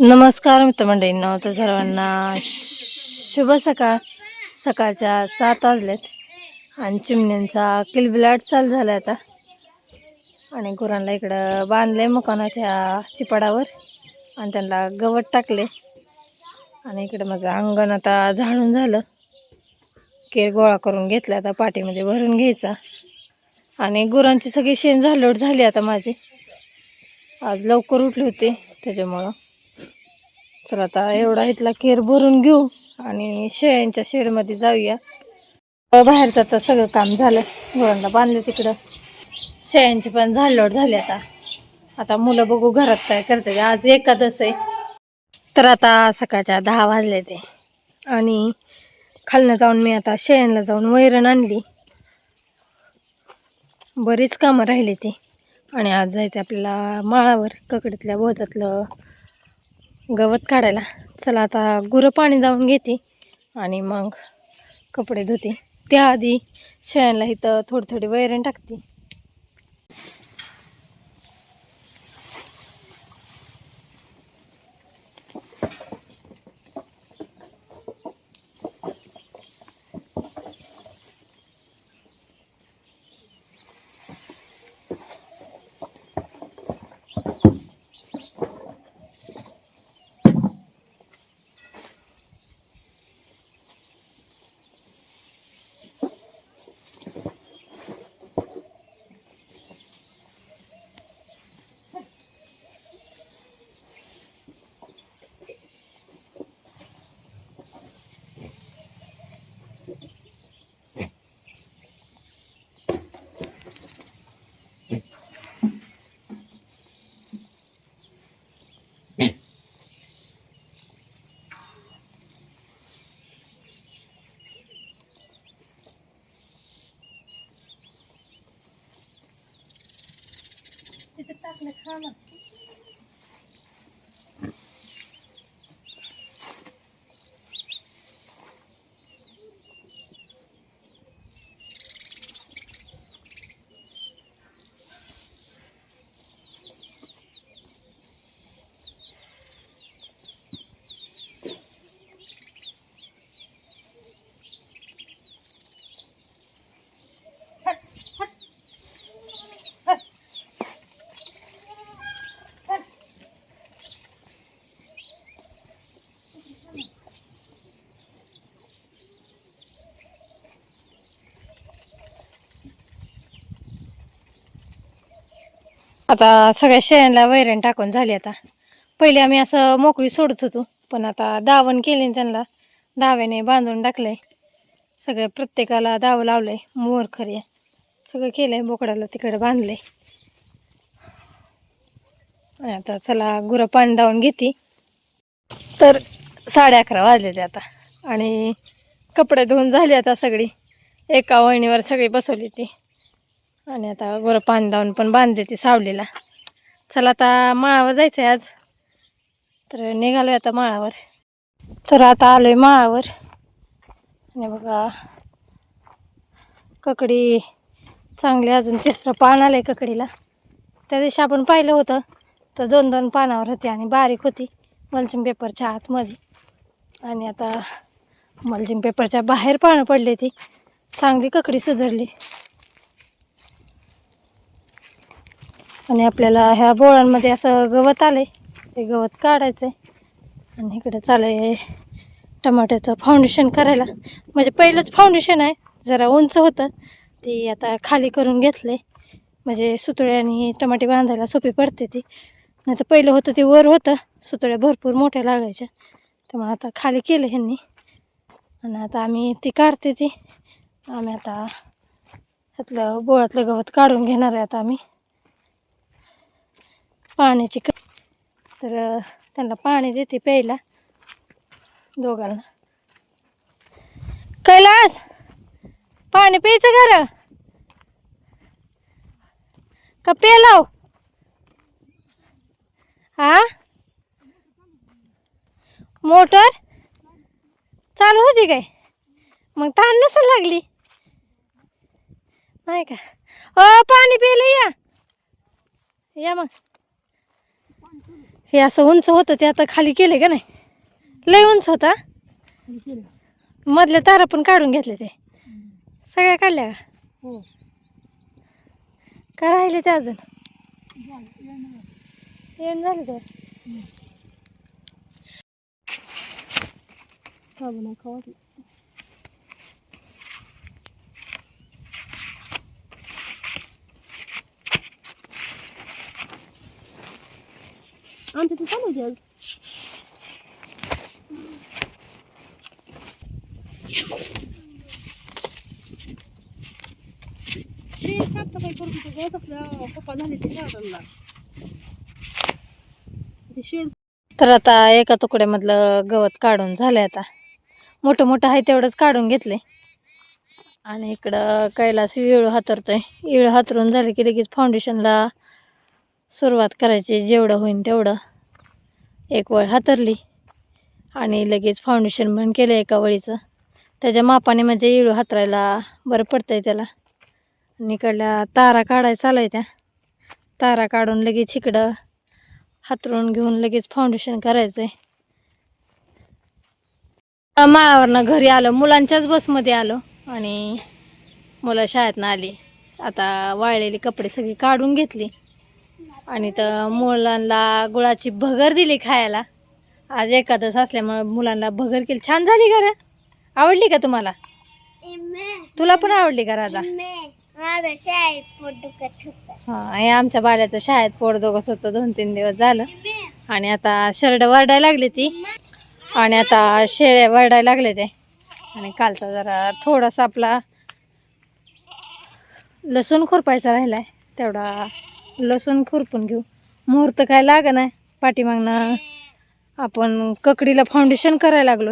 नमस्कार मित्रमंडळींनो तर सर्वांना शुभ सकाळ. सकाळच्या सात वाजलेत आणि चिमण्यांचा किलबिलाट चालू झाला आता. आणि गुरांना इकडं बांधले मकानाच्या चिपाडावर आणि त्यांना गवत टाकले आणि इकडं माझं अंगण आता झाडून झालं. केर गोळा करून घेतला आता पाठीमध्ये भरून घ्यायचा. आणि गुरांची सगळी शेण झालोट झाली आता माझी. आज लवकर उठली होती त्याच्यामुळं. चला आता एवढा इथला केर भरून घेऊ आणि शेळ्यांच्या शेडमध्ये जाऊया. बाहेरचं आता सगळं काम झालं. गुरांना बांधलं तिकडं. शेळ्यांची पण झाडलोट झाली आता. आता मुलं बघू घरात काय करते आज एकादस आहे. तर आता सकाळच्या दहा वाजले ते. आणि खालनं जाऊन मी आता शेळ्यांना जाऊन वैरण आणली. बरीच कामं राहिली ती. आणि आज जायचं आपल्याला माळावर ककडीतल्या बोधातलं गवत काढायला. चला आता गुरं पाणी जाऊन घेते आणि मग कपडे धुते. त्याआधी शेळ्यांना इथं थोडी थोडी वैरण टाकते. आता सगळ्या शेळ्यांना वैरण टाकून झाली आता. पहिले आम्ही असं मोकळी सोडत होतो पण आता दावण केले त्यांना. दाव्याने बांधून टाकलंय. सगळं प्रत्येकाला दावं लावलंय मोर खऱ्या सगळं केलंय बोकडाला तिकडे बांधलंय. आणि आता चला गुरं पाणी दावून घेते. तर साडे अकरा वाजले ते आता. आणि कपडे धुवून झाले आता सगळी. एका वहिनीवर सगळी बसवली ती. आणि आता गोरं पाणी दावून पण बांधते ती सावलीला. चला आता माळावर जायचं आहे आज. तर निघालोय आता माळावर. तर आता आलोय माळावर. आणि बघा ककडी चांगली अजून तिसरं पान आलंय ककडीला. त्या दिवशी आपण पाहिलं होतं तर दोन दोन पानावर होती आणि बारीक होती मल्चिंग पेपरच्या आतमध्ये. आणि आता मल्चिंग पेपरच्या बाहेर पानं पडली ती. चांगली ककडी सुधारली. आणि आपल्याला ह्या बोळांमध्ये असं गवत आलंय. ते गवत काढायचं आहे आणि इकडे चाललंय टमाट्याचं फाउंडेशन करायला. म्हणजे पहिलंच फाउंडेशन आहे जरा उंच होतं. ते आता खाली करून घेतलंय. म्हणजे सुतळे आणि टमाटे बांधायला सोपी पडते ती. नाही तर पहिलं होतं ते वर होतं. सुतळ्या भरपूर मोठ्या लागायच्या. त्यामुळे आता खाली केलं ह्यांनी. आणि आता आम्ही ती काढते ती. आम्ही आता ह्यातलं बोळातलं गवत काढून घेणार आहे आता आम्ही. पाण्याची क तर त्यांना पाणी देते प्यायला दोघांना. कैलास पाणी प्यायचं घर? का पेलाव हा? हो? मोटर? चालू होती काय? मग ताण नसेल लागली? नाही का? अ पाणी प्यायला या. या मग. हे असं उंच होतं ते आता खाली केले का नाही? लय उंच होता मधल्या तारा पण काढून घेतले ते. सगळ्या काढल्या का? हो. काय राहिले ते अजून? झाले तर खावं आमच्या ते चालू आहे आज ते साफसफाई करून ते गवत असलं पप्पा झाले ते गार्डनला ते शेड तर आता एका तुकड्यामधलं गवत काढून झालंय आता. मोठं मोठं आहे तेवढंच काढून घेतले आणि इकडं कैलास इळू हातरतोय. इळू हातरून झालं की लगेच फाउंडेशनला सुरुवात करायची जेवढं होईन तेवढं. एक वळ हातरली आणि लगेच फाउंडेशन पण केलं एका वळीचं. त्याच्या मापाने म्हणजे इळू हातरायला बरं पडतं आहे त्याला. आणि इकडल्या तारा काढायला चालू आहे त्या. तारा काढून लगेच इकडं हातरून घेऊन लगेच फाउंडेशन करायचं आहे माळावरनं घरी आलो मुलांच्याच बसमध्ये आलो आणि मुलं शाळेतनं आली. आता वाळलेली कपडे सगळी काढून घेतली. आणि तर मुलांना गुळाची भगर दिली खायला. आज एकादश असल्यामुळं मुलांना भगर केली. छान झाली का रे आवडली का तुम्हाला? तुला पण आवडली का राजा? माझं शाळेत पोट दुखत होतं. हां आणि आमच्या बाळ्याचं शाळेत पोट दोघंच होतं. दोन तीन दिवस झालं. आणि आता शरड वरडायला लागली ती. आणि आता शेळ्या वरडायला लागले ते. आणि कालचा जरा थोडासा आपला लसूण खुरपायचा राहिलाय. तेवढा लसूण खुरपून घेऊ. मुहूर्त काय लाग नाही पाठीमागनं. आपण ककडीला फाउंडेशन करायला लागलो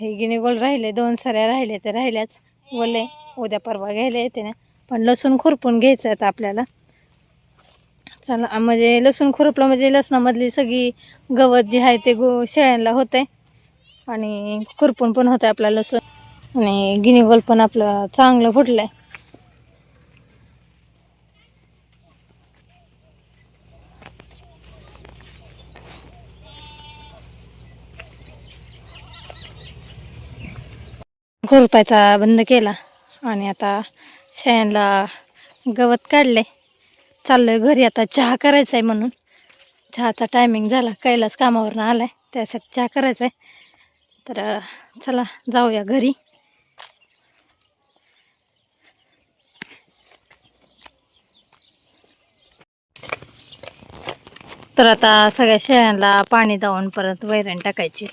हे गिनी गोल राहिले दोन सऱ्या राहिले ते राहिल्याच. बोलले उद्या परवा घ्यायला येते ना. पण लसूण खुरपून घ्यायचं आता आपल्याला. चला म्हणजे लसूण खुरपलं म्हणजे लसणामधली सगळी गवत जे आहे ते गो शेळ्यांना होते आणि खुरपून पण होतं आपला लसूण. आणि गिनीगोल पण आपलं चांगलं फुटलं आहे खुरपायचा बंद केला. आणि आता शेळ्यांना गवत काढले आहे घरी आता चहा करायचा आहे म्हणून. चहाचा टायमिंग झाला कैलास कामावरनं आहे त्यासाठी चहा करायचा आहे तर चला जाऊया घरी. तर आता सगळ्या शेळ्यांना पाणी जाऊन परत वैरण टाकायची.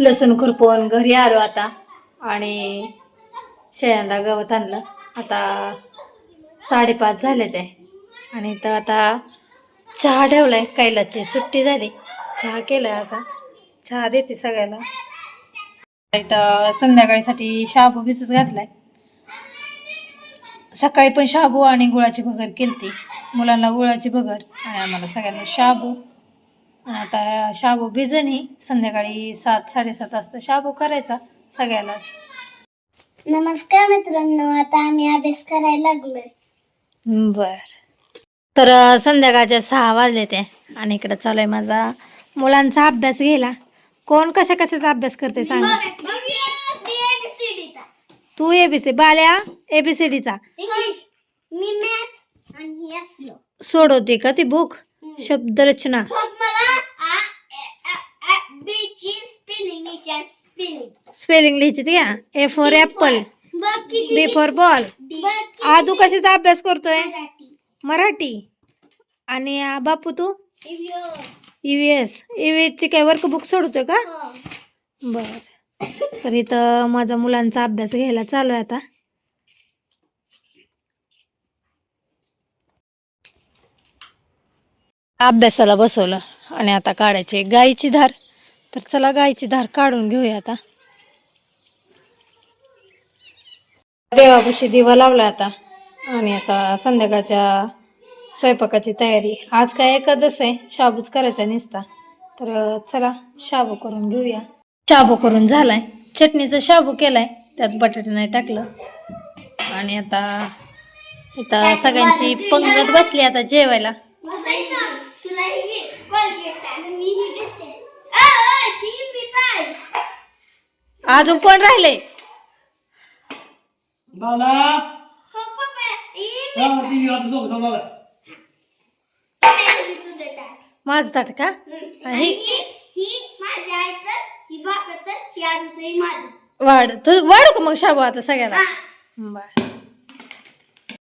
लसूण खुरपवून घरी आलो आता. आणि शेळ्यांना गवत आणलं. आता साडेपाच झाले ते. आणि तर आता चहा ठेवलाय. कैलाची सुट्टी झाली. चहा केलाय आता. चहा देते सगळ्याला इथं संध्याकाळीसाठी शाबू भिजत घातलाय. सकाळी पण शाबू आणि गुळाची भगर केलती. मुलांना गुळाची भगर आणि आम्हाला सगळ्यांना शाबू. आता शाबू भिजणी संध्याकाळी सात साडेसात वाजता शाबू करायचा सगळ्यालाच. नमस्कार मित्रांनो आता आम्ही अभ्यास करायला लागलोय. बर. तर संध्याकाळच्या सहा वाजले ते आणि इकडं चालू आहे माझा मुलांचा अभ्यास घ्यायला. कोण कशा कशाचा अभ्यास करते सांग. तू एबीसी बाल्या एबीसीडीचा इंग्लिश मी मॅथ्स आणि असलो. सोडवते का ती बुक शब्दरचना. स्पेलिंग लिहायची ती का? ए फॉर किती बी फॉर बॉल आदू कशाचा अभ्यास करतोय? मराठी. मराठी. आणि बापू तू. ईव्हीएस ईव्हीएसची काय वर्कबुक सोडतोय का? हो. बर. तर इथं माझा मुलांचा अभ्यास घ्यायला चालू आहे आता. अभ्यासाला बसवलं आणि आता काढायची गाईची धार. तर चला गाईची धार काढून घेऊया आता. देवापाशी दिवा लावला आता. आणि आता संध्याकाळच्या स्वयंपाकाची तयारी. आज काय एकच आहे शाबूच करायचा निसता. तर चला शाबू करून घेऊया. शाबू करून झालाय. चटणीचा शाबू केलाय. त्यात बटाटे नाही टाकलं. आणि आता इथं सगळ्यांची पंगत बसली आता जेवायला. अजून कोण राहिले? बाला. हा. माझं ताट का? वाढ तू वाढू का मग शाबू आता सगळ्याला बर.